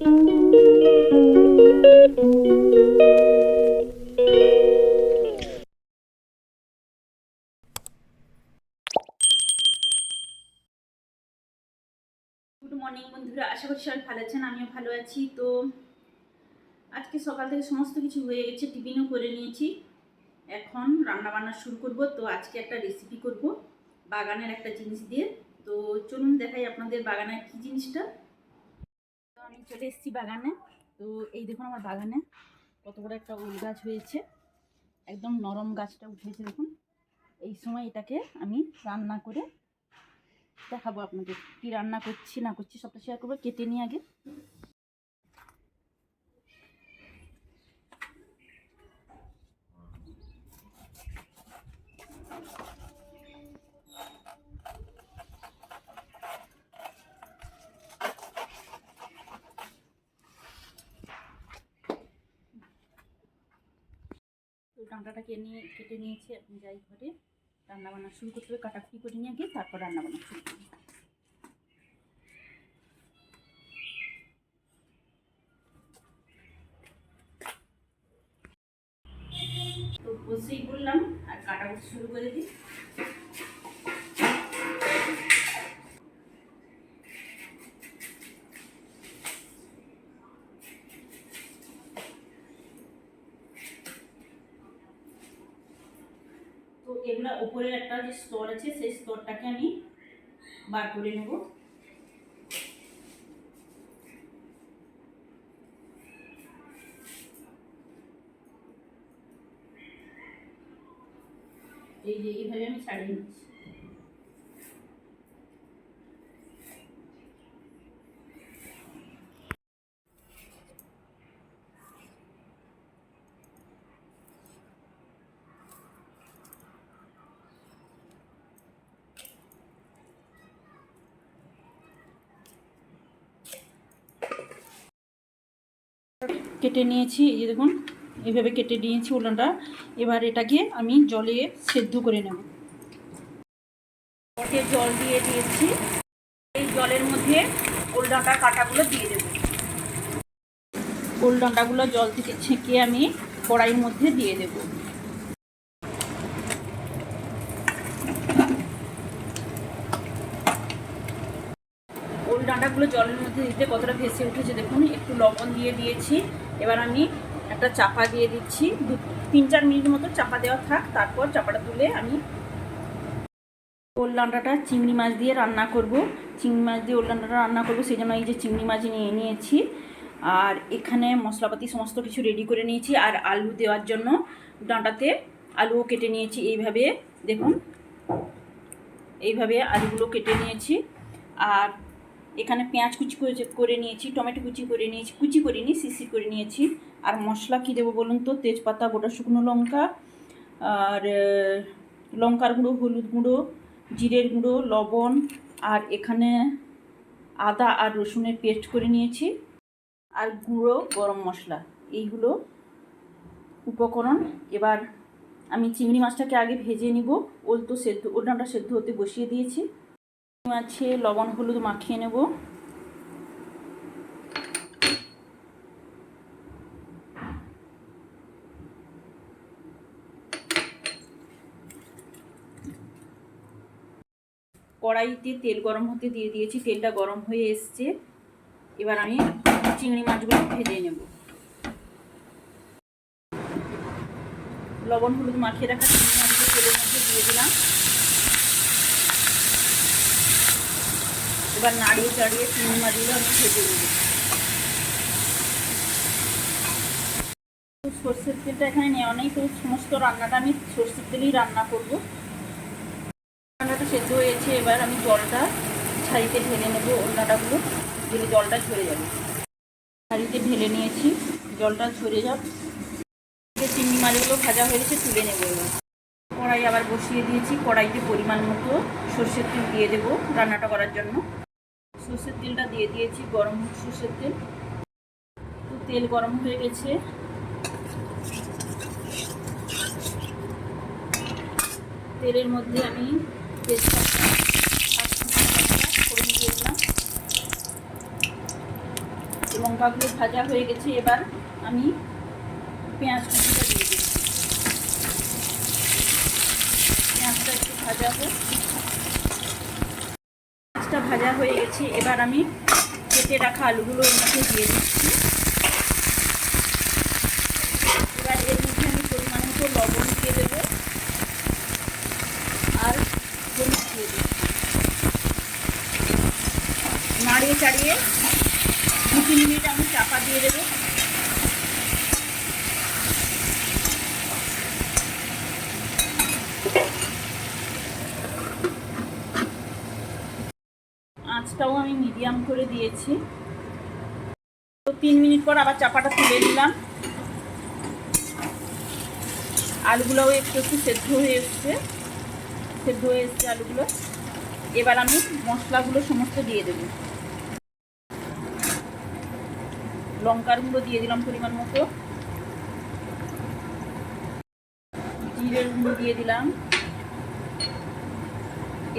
Good morning বন্ধুরা। আশা করি সবাই ভালো আছেন, আমিও ভালো আছি। তো আজকে সকাল থেকে সমস্ত কিছু হয়ে গেছে, টিফিনও করে নিয়েছি। এখন রান্না বান্না শুরু করব। তো আজকে একটা রেসিপি করব, বাগানের একটা জিনিস দিয়ে। তো চলুন দেখাই আপনাদের বাগানের কি জিনিসটা। চলে এসেছি বাগানে। তো এই দেখুন আমার বাগানে কত বড় একটা উল গাছ হয়েছে। একদম নরম গাছটা উঠেছে দেখুন। এই সময় এটাকে আমি রান্না করে দেখাবো আপনাদের, কি রান্না করছি, না করছি, সবটা শেয়ার করব, কেটে নিয়ে আগে। তো ডাঁটাটা কে নিয়ে কেটে নিয়েছি আপনি যাই ঘরে। রান্না বান্না শুরু করতে হবে, কাটাকুটি করে নিয়ে গিয়ে তারপর রান্না বান্না শুরু তো বসেই বললাম, আর কাটাকুটি শুরু করে দিই তো এগুলা উপরের যে স্তর আছে, সেই স্তরটাকে আমি বার করে নেব। এই যে এইভাবে আমি ছাড়িয়ে নিচ্ছি। কেটে নিয়েছি, এই দেখুন, এইভাবে কেটে নিয়েছি উল্লাটা এবার এটাকে আমি জলে সেদ্ধ করে নেব। জল দিয়ে দিয়েছি। এই জলের মধ্যে ওলডাঁটা কাটাগুলো দিয়ে দেব। ওলডাঁটাগুলো জল থেকে ছেঁকে আমি কড়াইয়ের মধ্যে দিয়ে দেব। ওল ডাঁটাগুলো জলের মধ্যে দিতে কতটা ভেসে উঠেছে দেখুন, একটু লবণ দিয়ে দিয়েছি। এবার আমি একটা চাপা দিয়ে দিচ্ছি। দু, তিন, চার মিনিট মতো চাপা দেওয়া থাক, তারপর চাপাটা তুলে আমি ওল ডাঁটাটা চিংড়ি মাছ দিয়ে রান্না করব। চিংড়ি মাছ দিয়ে ওল ডাঁটাটা রান্না করব, সেই জন্য এই যে চিংড়ি মাছ নিয়ে নিয়েছি। আর এখানে মশলাপাতি সমস্ত কিছু রেডি করে নিয়েছি, আর আলু দেওয়ার জন্য ডাঁটাতে আলুও কেটে নিয়েছি এইভাবে। দেখুন, এইভাবে আলুগুলো কেটে নিয়েছি। আর এখানে পেঁয়াজ কুচি করে করে নিয়েছি, টমেটো কুচি করে নিয়েছি, কুচি করে করিনি, সিসি করে নিয়েছি। আর মশলা কী দেবো বলুন তো? তেজপাতা, গোটা শুকনো লঙ্কা, আর লঙ্কার গুঁড়ো, হলুদ গুঁড়ো, জিরের গুঁড়ো, লবণ, আর এখানে আদা আর রসুনের পেস্ট করে নিয়েছি। আর গুঁড়ো গরম মশলা, এইগুলো উপকরণ। এবার আমি চিংড়ি মাছটাকে আগে ভেজে নিব। ওল তো সেদ্ধ ওলটা সেদ্ধ হতে বসিয়ে দিয়েছি। মাছে লবণ, হলুদ মাখিয়ে নেব। কড়াইতে তেল গরম হতে দিয়ে দিয়েছি, তেলটা গরম হয়ে এসছে। এবার আমি চিংড়ি মাছগুলো ভেজে নেব। লবণ, হলুদ মাখিয়ে রাখা চিংড়ি মাছগুলো তেলের মধ্যে দিয়ে দিলাম। এবার নাড়িয়ে চাড়িয়ে চিংড়ি মাছগুলো আমি ভেজে নেব। সর্ষের তেলটা এখানে নেওয়া নেই তো সমস্ত রান্নাটা আমি সর্ষের তেলেই রান্না করব। রান্নাটা সেদ্ধ হয়েছে, এবার আমি জলটা ছাড়িতে ঢেলে নেব ওলনাটাগুলো দিলে জলটা ঝরে যাবে। ছাড়িতে ঢেলে নিয়েছি, জলটা ঝরে যাক। চিংড়ি মাছগুলো ভাজা হয়েছে, তুলে নেব এবার। কড়াই আবার বসিয়ে দিয়েছি, কড়াইতে পরিমাণ মতো সর্ষের তেল দিয়ে দেবো রান্নাটা করার জন্য। সর্ষের তেলটা দিয়ে দিয়েছি, গরম সর্ষের তেল। তো তেল গরম হয়ে গেছে। তেলের মধ্যে আমি লঙ্কাগুলো ভাজা হয়ে গেছে, এবার আমি পেঁয়াজ কুচিটা দিয়ে দিচ্ছি। পেঁয়াজটা একটু ভাজা হোক। হয়ে গেছে, এবার আমি কেটে রাখা আলুগুলো এর মধ্যে দিয়ে দিচ্ছি। এবার এর মধ্যে আমি পরিমাণ মতো লবণ দিয়ে দেবো আর হলুদ দিয়ে দিচ্ছি নাড়িয়ে চাড়িয়ে দু তিন মিনিট আমি চাপা দিয়ে দেবো আঁচটাও আমি মিডিয়াম করে দিয়েছি। তো তিন মিনিট পর আবার চাপাটা তুলে নিলাম। আলুগুলোও একটু একটু সেদ্ধ হয়ে এসছে। সেদ্ধ হয়ে এসছে আলুগুলো। এবার আমি মশলাগুলো সমস্ত দিয়ে দেবো। লঙ্কার গুঁড়ো দিয়ে দিলাম পরিমাণ মতো। জিরের গুঁড়ো দিয়ে দিলাম।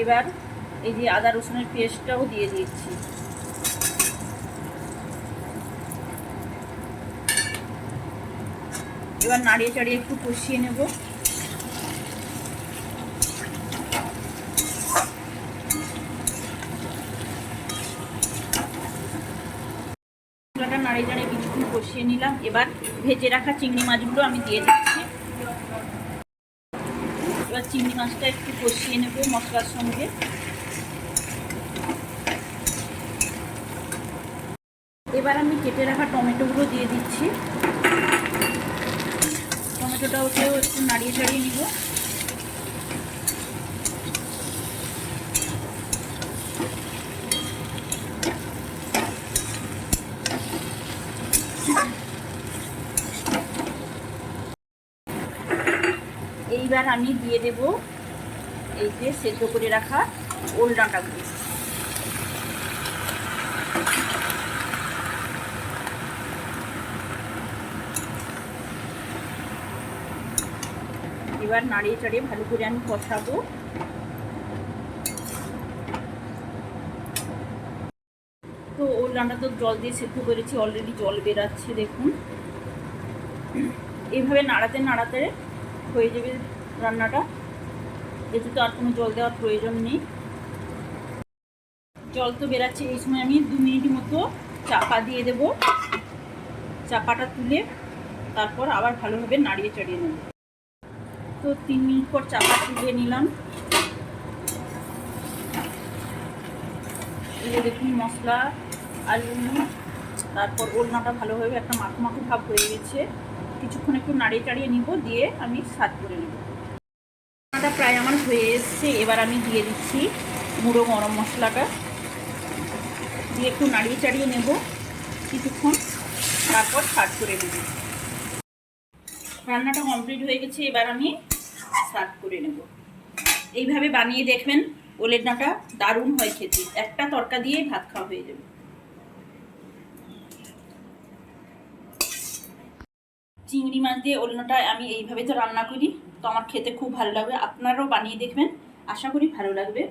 এবার এই যে আদা রসুনের পেস্টটাও দিয়ে দিচ্ছি। এবার নাড়িয়ে চাড়িয়ে একটু কষিয়ে নেব। নাড়িয়ে চাড়িয়ে কিছুক্ষণ কষিয়ে নিলাম। এবার ভেজে রাখা চিংড়ি মাছগুলো আমি দিয়ে দিচ্ছি। এবার চিংড়ি মাছটা একটু কষিয়ে নেব মশলার সঙ্গে। এবার আমি কেটে রাখা টমেটোগুলো দিয়ে দিচ্ছি। টমেটোটাকেও একটু নাড়িয়ে চাড়িয়ে নিব। এইবার আমি দিয়ে দেব এই যে সেদ্ধ করে রাখা ওল ডাঁটাগুলো। এবার নাড়িয়ে চাড়িয়ে ভালো করে আমি কষাবো। তো ওল ডাঁটা তো জল দিয়ে সেদ্ধ করেছি অলরেডি জল বেরাচ্ছে, দেখুন। এইভাবে নাড়াতে নাড়াতে হয়ে যাবে রান্নাটা। এতে তো আর কোনো জল দেওয়ার প্রয়োজন নেই। জল তো বেরাচ্ছে, এই সময় আমি দু মিনিট মতো চাপা দিয়ে দেব। চাপাটা তুলে তারপর আবার ভালোভাবে নাড়িয়ে চাড়িয়ে নেব। তো তিন মিনিট পর চাপা তুলে নিলাম। এই দেখুন মশলা, আলু, তারপর ওলনাটা ভালোভাবে একটা মাখো মাখো ভাব হয়ে গেছে। কিছুক্ষণ একটু নাড়িয়ে চাড়িয়ে নিব, দিয়ে আমি সাত করে নেব। রান্নাটা প্রায় আমার হয়ে এসছে, এবার আমি দিয়ে দিচ্ছি গুঁড়ো গরম মশলাটা। দিয়ে একটু নাড়িয়ে চাড়িয়ে নেব কিছুক্ষণ, তারপর সার্ভ করে নেব। রান্নাটা কমপ্লিট হয়ে গেছে, এবার আমি সার্ভ করে নেব। এইভাবে বানিয়ে দেখবেন, ওলের ডাঁটা দারুণ হয় খেতে। একটা তরকা দিয়ে ভাত খাওয়া হয়ে যাবে। চিংড়ি মাছ দিয়ে ওলনাটা আমি এইভাবে তো রান্না করি তো আমার খেতে খুব ভালো লাগবে। আপনারাও বানিয়ে দেখবেন। আশা করি ভালো লাগবে।